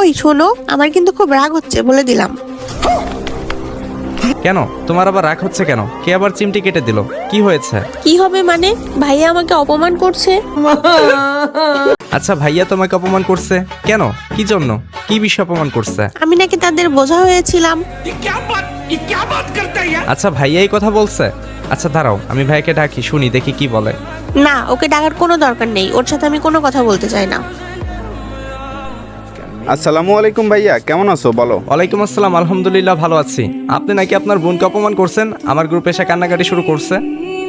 ওই শোনো আমার কিন্তু খুব রাগ হচ্ছে বলে দিলাম। কেন? তোমার আবার রাগ হচ্ছে কেন? কে আবার চিমটি কেটে দিল? কি হয়েছে? কি হবে মানে? ভাইয়া আমাকে অপমান করছে? আচ্ছা ভাইয়া তোমাকে অপমান করছে? কেন? কি জন্য? কি বিষয় অপমান করছে? আমি নাকি তাদের বোঝা হয়েছিলাম। আচ্ছা ভাইয়া এই কথা বলছে? আচ্ছা দাঁড়াও আমি ভাইকে ডাকি শুনি দেখি কি বলে। না ওকে ডাকার কোনো দরকার নেই ওর সাথে আমি কোনো কথা বলতে চাই না। আসসালামু আলাইকুম ভাইয়া কেমন আছো? বলো। ওয়ালাইকুম আসসালাম আলহামদুলিল্লাহ ভালো আছি। আপনি নাকি আপনার বোনকে অপমান করছেন? আমার গ্রুপে এসে কান্নাকাটি শুরু করছে।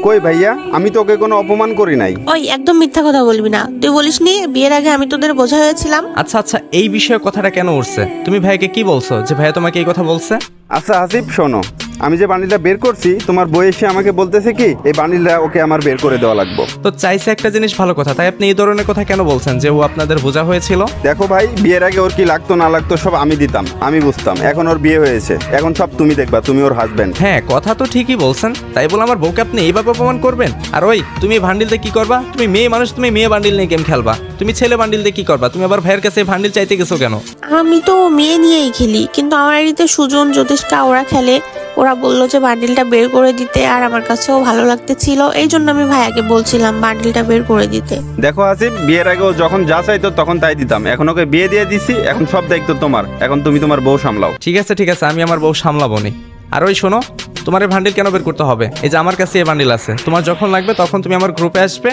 কই ভাইয়া আমি তোকে কোনো অপমান করি নাই। ওই একদম মিথ্যা কথা বলবি না। তুই বলিস নি বিয়ের আগে আমি তোদের বোঝা হয়েছিলাম। আচ্ছা আচ্ছা এই বিষয়ে কথাটা কেন উঠছে? তুমি ভাইকে কি বলছো যে ভাইয়া তোমাকে এই কথা বলছে? আচ্ছা আসিফ শোনো। আমি যে বান্ডিলটা বের করছি তোমার বই এসে আমাকে বলতেছে কি এই বান্ডিলটা ওকে আমার বের করে দেওয়া লাগবে। তো চাইছে একটা জিনিস ভালো কথা তাই আপনি এই ধরনের কথা কেন বলছেন যে ও আপনাদের বোঝা হয়েছিল? দেখো ভাই বিয়ের আগে ওর কি লাগতো না লাগতো সব আমি দিতাম আমি বুঝতাম। এখন ওর বিয়ে হয়েছে এখন সব তুমি দেখবা তুমি ওর হাজবেন্ড হ্যাঁ কথা তো ঠিকই বলছেন তাই বলে আমার বউকে আপনি এইভাবে অপমান করবেন? আর ওই তুমি ভান্ডিলতে কি করবা? তুমি মেয়ে মানুষ তুমি মেয়ে বান্ডিল নিয়ে গেম খেলবা। তুমি ছেলে বান্ডিল দিয়ে কি করবা? তুমি আবার ভাইয়ের কাছে ভান্ডিল চাইতে গেছো কেন? আমি তো মেয়ে নিয়েই খেলি কিন্তু আমার বাড়িতে সুজন জ্যোতিষকা ওরা খেলে। ওরা বলল যে বান্ডিলটা বের করে দিতে আর আমার কাছেও ভালো লাগতেছিল এই জন্য আমি ভাইয়াকে বলছিলাম বান্ডিলটা বের করে দিতে। দেখো হাসিব বিয়ের আগে ও যখন যা চাইতো তখন তাই দিতাম। এখন ওকে বিয়ে দিয়ে দিছি এখন সব দায়িত্ব তোমার। এখন তুমি তোমার বউ সামলাও। ঠিক আছে ঠিক আছে আমি আমার বউ সামলাবো নি আর ওই শোনো তোমার এই ভান্ডিল কেন বের করতে হবে? এই যে আমার কাছে এই বান্ডিল আছে। তোমার যখন লাগবে তখন তুমি আমার গ্রুপে আসবে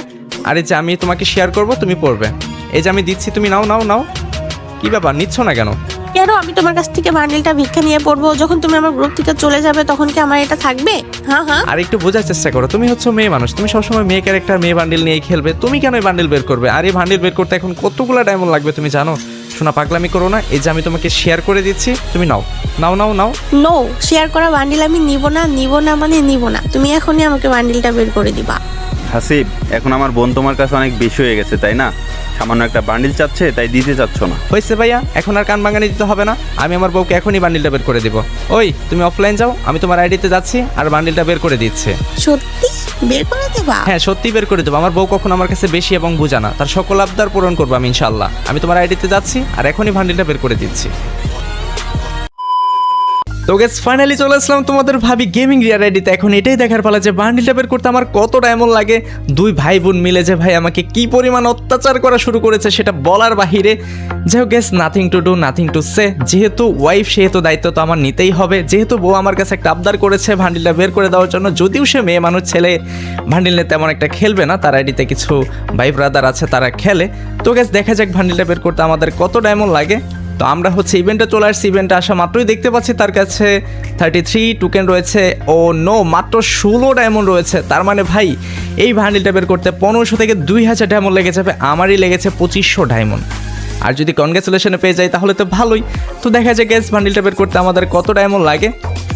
আর এই যে আমি তোমাকে শেয়ার করব তুমি পড়বে। এই যে আমি দিচ্ছি তুমি নাও নাও নাও। কি ব্যাপার নিচ্ছ না কেন? কেন আমি তোমার কাছ থেকে বান্ডিলটা ভিক্ষা নিয়ে পড়ব? যখন তুমি আমার গ্রুপ থেকে চলে যাবে তখন কি আমার এটা থাকবে? হ্যাঁ হ্যাঁ। আর একটু বোঝার চেষ্টা করো তুমি হচ্ছে মেয়ে মানুষ তুমি সবসময় মেয়ে ক্যারেক্টার মেয়ে বান্ডিল নিয়ে খেলবে। তুমি কেন এই বান্ডিল বের করবে? আর এই বান্ডিল বের করতে এখন কতগুলো ডায়মন্ড লাগবে তুমি জানো? শোনা পাগলামি করো না এই যে আমি তোমাকে শেয়ার করে দিচ্ছি তুমি নাও। নাও নাও নাও। নো শেয়ার করা বান্ডিল আমি নিব না নিব না মানে নিব না। তুমি এখনই আমাকে বান্ডিলটা বের করে দিবা। হাসিব এখন আমার বোন তোমার কাছে অনেক বেশি হয়ে গেছে তাই না? সামান্য একটা বান্ডিল চাচ্ছে তাই দিতে চাচ্ছ না। হয়েছে ভাইয়া এখন আর কান বাঙানি দিতে হবে না। আমি আমার বউকে এখনই বান্ডিলটা বের করে দিব। ওই তুমি অফলাইন যাও আমি তোমার আইডিতে যাচ্ছি আর বান্ডিলটা বের করে দিচ্ছে। সত্যি? বের করে দেবা? হ্যাঁ সত্যি বের করে দেবো। আমার বউ কখন আমার কাছে বেশি এবং বোঝা না। তার সকল আবদার পূরণ করব আমি ইনশাল্লাহ আমি তোমার আইডিতে যাচ্ছি আর এখনই বান্ডিলটা বের করে দিচ্ছি। তো গেস ফাইনালি চলে আসলাম তোমাদের ভাবি গেমিং রিয়ার আইডিতে এখন এটাই দেখার পালা যে বান্ডিলটা বের করতে আমার কতটা এমন লাগে। দুই ভাই বোন মিলে যে ভাই আমাকে কি পরিমাণ অত্যাচার করা শুরু করেছে সেটা বলার বাহিরে। যাই হোক guess nothing to do nothing to say যেহেতু ওয়াইফ সেহেতু দায়িত্ব তো আমার নিতেই হবে। যেহেতু বউ আমার কাছে একটা আবদার করেছে ভান্ডিলটা বের করে দেওয়ার জন্য, যদিও সে মেয়ে মানুষ, ছেলে ভান্ডিল নিয়ে তেমন একটা খেলবে না, তার আইডিতে কিছু ভাই ব্রাদার আছে, তারা খেলে। তো গেস দেখা যাক ভান্ডিলটা বের করতে আমাদের কত ডায়মন্ড লাগে। তো আমরা হচ্ছে ইভেন্টে চলে আসছি ইভেন্টে আসা মাত্রই দেখতে পাচ্ছি তার কাছে থার্টি থ্রি টোকেন রয়েছে ও নো মাত্র ষোলো ডায়মন্ড রয়েছে। তার মানে ভাই, এই ভান্ডিলটা বের করতে পনেরোশো থেকে দুই হাজার ডায়মন্ড লেগে যাবে, আমারই লেগেছে পঁচিশশো ডায়মন্ড আর যদি কনগ্রেচুলেশনে পেয়ে যাই তাহলে তো ভালোই। তো দেখা যায় গ্যাস ভ্যান্ডিলটা বের করতে আমাদের কত ডায়মন্ড লাগে।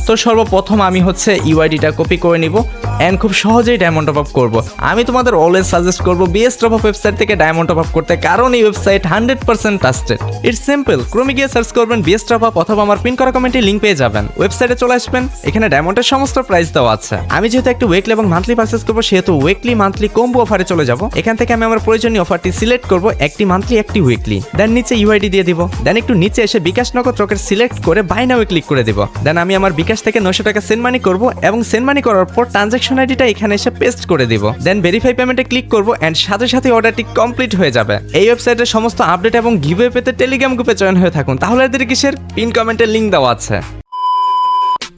তো সর্বপ্রথম আমি হচ্ছে ইউআইডিটা কপি করে নিব অ্যান্ড খুব সহজেই ডায়মন্ড টপ আপ করব। আমি তোমাদের অলওয়েজ সাজেস্ট করব বিএস টপ আপ ওয়েবসাইট থেকে ডায়মন্ড টপ আপ করতে, কারণ এই website hundred percent trusted it's simple ক্রমে গিয়ে সার্চ করবেন বিএস টপ আপ অথবা আমার পিন করা কমেন্টে লিঙ্ক পেয়ে যাবেন। ওয়েবসাইটে চলে আসবেন, এখানে ডায়মন্ডের সমস্ত প্রাইস দেওয়া আছে। আমি যেহেতু একটু উইকলি এবং মান্থলি পারচেস করব, সেহেতু উইকলি মান্থলি কম্বো অফারে চলে যাব। এখান থেকে আমি আমার প্রয়োজনীয় অফারটি সিলেক্ট করব, একটি মান্থলি একটি উইকলি দেন নিচে ইউআইডি দিয়ে দিব। দেন একটু নিচে এসে বিকাশ নগদ রকেট সিলেক্ট করে বাই নাও ক্লিক করে দিব। দেন আমি আমার বিকাশ থেকে নশো টাকা সেন্ড মানি করব এবং সেন্ড মানি করার পর ট্রানজাকশন আইডিটা এখানে এসে পেস্ট করে দিব। দেন ভেরিফাই পেমেন্টে ক্লিক করব অ্যান্ড সাথে সাথে অর্ডারটি কমপ্লিট হয়ে যাবে। এই ওয়েবসাইটের সমস্ত আপডেট এবং গিভওয়ে পেতে টেলিগ্রাম গ্রুপে জয়েন হয়ে থাকুন। তাহলে এদের কিসের? পিন কমেন্টের লিঙ্ক দেওয়া আছে।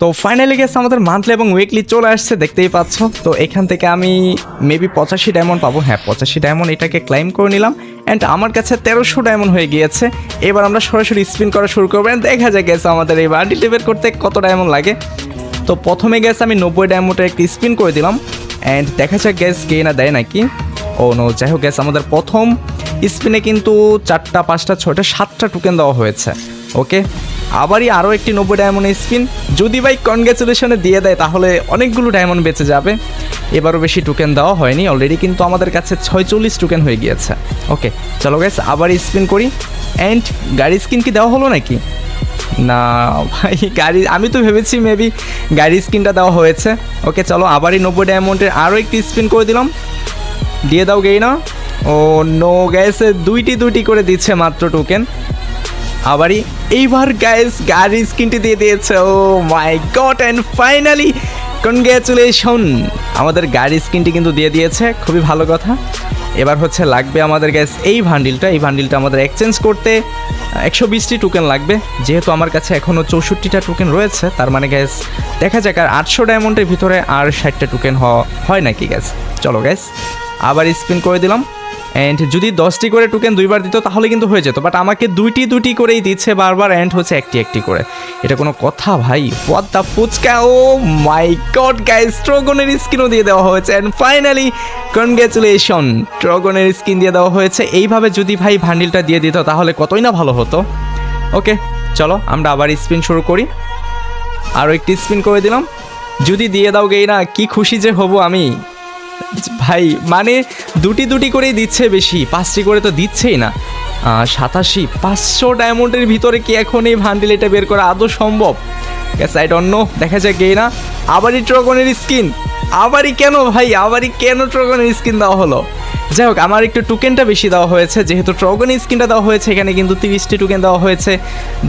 তো ফাইনালি গেছে আমাদের মান্থলি এবং উইকলি চলে আসছে, দেখতেই পাচ্ছ। তো এখান থেকে আমি মেবি পঁচাশি ডায়মন্ড পাবো। হ্যাঁ পঁচাশি ডায়মন্ড এটাকে ক্লাইম করে নিলাম। অ্যান্ড আমার কাছে তেরোশো ডায়মন্ড হয়ে গিয়েছে। এবার আমরা সরাসরি স্পিন করা শুরু করব। And দেখা যায় গেছে আমাদের এই বান্ডিল বের করতে কত ডায়মন্ড লাগে। তো প্রথমে গেছে আমি নব্বই ডায়মন্ডের একটি স্পিন করে দিলাম। অ্যান্ড দেখা যাক গ্যাস কে না দেয় নাকি। ও নো যাই হোক গ্যাস আমাদের প্রথম স্পিনে কিন্তু চারটা, পাঁচটা, ছয়টা, সাতটা টোকেন দেওয়া হয়েছে। ওকে আবারই আরও একটি নব্বই ডায়মন্ড স্পিন যদি ভাই কনগ্রেচুলেশনে দিয়ে দেয়, তাহলে অনেকগুলো ডায়মন্ড বেঁচে যাবে। এবারও বেশি টোকেন দেওয়া হয়নি অলরেডি কিন্তু আমাদের কাছে ছয়চল্লিশ টোকেন হয়ে গিয়েছে। ওকে চলো গ্যাস আবার স্পিন করি। অ্যান্ড গাড়ি স্কিন কি দেওয়া হলো নাকি? না ভাই, গাড়ি, আমি তো ভেবেছি মেবি গাড়ি স্কিনটা দেওয়া হয়েছে। ওকে চলো আবারই নব্বই ডায়মন্ডের আরও একটি স্পিন করে দিলাম। দিয়ে দাও গেই না ও নো গ্যাসে দুইটি দুইটি করে দিচ্ছে মাত্র টোকেন আবারই এইবার গাইস গাড়ির স্ক্রিনটি দিয়ে দিয়েছে ও my god and finally congratulation আমাদের গাড়ির স্ক্রিনটি কিন্তু দিয়ে দিয়েছে, খুবই ভালো কথা। এবার হচ্ছে লাগবে আমাদের গ্যাস এই ভান্ডিলটা এই ভান্ডিলটা আমাদের এক্সচেঞ্জ করতে একশো বিশটি টোকেন লাগবে। যেহেতু আমার কাছে এখনও চৌষট্টিটা টোকেন রয়েছে, তার মানে গ্যাস দেখা যাক আর আটশো ডায়মন্ডের ভিতরে আর ষাটটা টোকেন হয় নাকি গ্যাস চলো গ্যাস আবার স্পিন করে দিলাম। অ্যান্ড যদি দশটি করে টোকেন দুইবার দিত, তাহলে কিন্তু হয়ে যেত। বাট আমাকে দুইটি দুইটি করেই দিচ্ছে বারবার অ্যান্ড হচ্ছে একটি একটি করে। এটা কোনো কথা, ভাই। What the fuchka? Oh my god guys ট্রগনের স্কিনও দিয়ে দেওয়া হয়েছে। অ্যান্ড ফাইনালি কনগ্রাচুলেশন ট্রগনের স্কিন দিয়ে দেওয়া হয়েছে। এইভাবে যদি ভাই ভান্ডিলটা দিয়ে দিত, তাহলে কতই না ভালো হতো। ওকে চলো, আমরা আবার স্পিন শুরু করি। আরও একটি স্পিন করে দিলাম। যদি দিয়ে দাও গেই না কি খুশি যে হব আমি। ভাই মানে দুটি দুটি করেই দিচ্ছে বেশি, পাঁচটি করে তো দিচ্ছেই না। সাতাশি, পাঁচশো ডায়মন্ডের ভিতরে কি এখন এই ভান্ডিল এটা বের করা আদৌ সম্ভব? গ্যাস আই ডোন্ট নো দেখা যাক গেই না। আবারই ট্রগনের স্কিন আবারই কেন ভাই, আবারই কেন ট্রগনের স্কিন দেওয়া হলো? যাই হোক, আমার একটু টোকেনটা বেশি দেওয়া হয়েছে, যেহেতু ট্রগনের স্কিনটা দেওয়া হয়েছে, এখানে কিন্তু তিরিশটি টোকেন দেওয়া হয়েছে,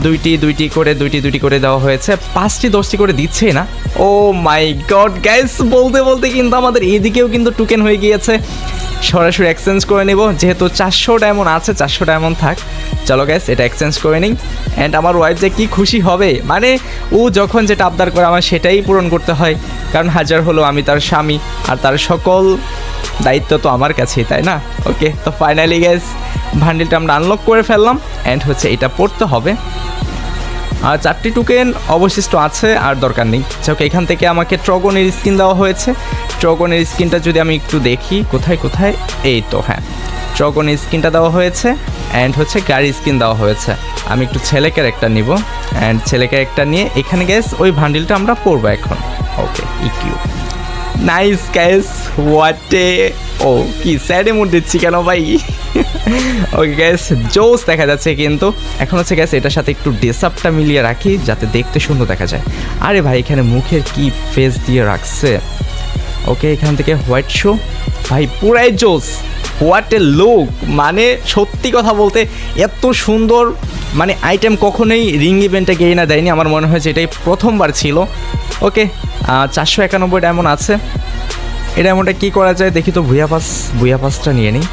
দুইটি দুইটি করে, দুইটি দুইটি করে দেওয়া হয়েছে, পাঁচটি, দশটি করে দিচ্ছে না। ও মাই গড গ্যাস বলতে বলতে কিন্তু আমাদের এদিকেও কিন্তু টোকেন হয়ে গিয়েছে। সরাসরি এক্সচেঞ্জ করে নেব, যেহেতু চারশো ডায়মন্ড আছে, চারশো ডায়মন্ড থাক। চলো গ্যাস এটা এক্সচেঞ্জ করে নিই। অ্যান্ড আমার ওয়াইফ যে কী খুশি হবে মানে ও যখন যেটা আবদার করে, আমার সেটাই পূরণ করতে হয়। কারণ হাজার হলো আমি তার স্বামী আর তার সকল দায়িত্ব তো আমার কাছেই, তাই না? ওকে তো ফাইনালি গ্যাস ভান্ডিলটা আমরা আনলক করে ফেললাম অ্যান্ড হচ্ছে এটা পড়তে হবে। আর চারটি টোকেন অবশিষ্ট আছে আর দরকার নেই। যাক এখান থেকে আমাকে ট্রগনের স্কিন দেওয়া হয়েছে। ট্রগনের স্কিনটা যদি আমি একটু দেখি, কোথায় কোথায়? এই তো হ্যাঁ। ট্রগনের স্কিনটা দেওয়া হয়েছে অ্যান্ড হচ্ছে গাড়ির স্কিন দেওয়া হয়েছে। আমি একটু ছেলে ক্যারেক্টার নিব অ্যান্ড ছেলে ক্যারেক্টার নিয়ে এখানে গ্যাস ওই ভান্ডিলটা আমরা পড়ব এখন। ওকে ইকিউ নাইস গ্যাস হোয়াটে ও কি স্যাডে মুড দিচ্ছি কেন ভাই? ওকে গ্যাস জোস দেখা যাচ্ছে কিন্তু। এখন হচ্ছে গ্যাস এটার সাথে একটু ডেসাপটা মিলিয়ে রাখি, যাতে দেখতে সুন্দর দেখা যায়। আরে ভাই, এখানে মুখের কি ফেস দিয়ে রাখছে? ওকে এখান থেকে হোয়াইট শো ভাই, পুরাই জোস হোয়াট এ লুক মানে সত্যি কথা বলতে এত সুন্দর মানে আইটেম কখনোই রিং ইভেন্টে গিয়ে না দেয়নি। আমার মনে হয়েছে এটাই প্রথমবার ছিল। ওকে চারশো একানব্বই ডায়মন্ড আছে। এই ডায়মন্ডটা কী করা যায় দেখি তো ভুয়া পাস ভুয়া পাসটা নিয়ে নিই।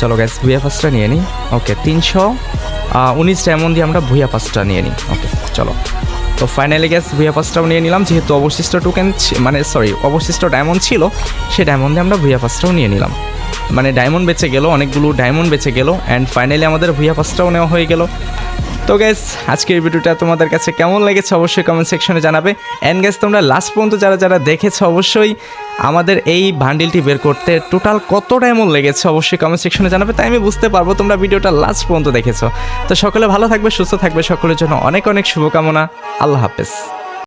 চলো গ্যাস ভুয়া পাসটা নিয়ে নিই। ওকে তিনশো উনিশ ডায়মন্ড দিয়ে আমরা ভুয়া পাসটা নিয়ে নিই। ওকে চলো। তো ফাইনালি গ্যাস ভুয়া পাসটাও নিয়ে নিলাম। যেহেতু অবশিষ্ট টোকেন মানে সরি অবশিষ্ট ডায়মন্ড ছিল সেই ডায়মন্ডে আমরা ভুয়া পাসটাও নিয়ে নিলাম। মানে ডায়মন্ড বেঁচে গেল, অনেকগুলো ডায়মন্ড বেঁচে গেল অ্যান্ড ফাইনালি আমাদের ভুয়া পাসটাও নেওয়া হয়ে গেল। তো গ্যাস আজকের ভিডিওটা তোমাদের কাছে কেমন লেগেছে অবশ্যই কমেন্ট সেকশনে জানাবে। অ্যান্ড গ্যাস তোমরা লাস্ট পর্যন্ত যারা যারা দেখেছ, অবশ্যই আমাদের এই বান্ডিলটি বের করতে টোটাল কত ডায়মন্ড লেগেছে অবশ্যই কমেন্ট সেকশনে জানাবে। তাই আমি বুঝতে পারব তোমরা ভিডিওটা লাস্ট পর্যন্ত দেখেছ। তো সকলে ভালো থাকবে, সুস্থ থাকবে, সকলের জন্য অনেক অনেক শুভকামনা। আল্লাহ হাফেজ।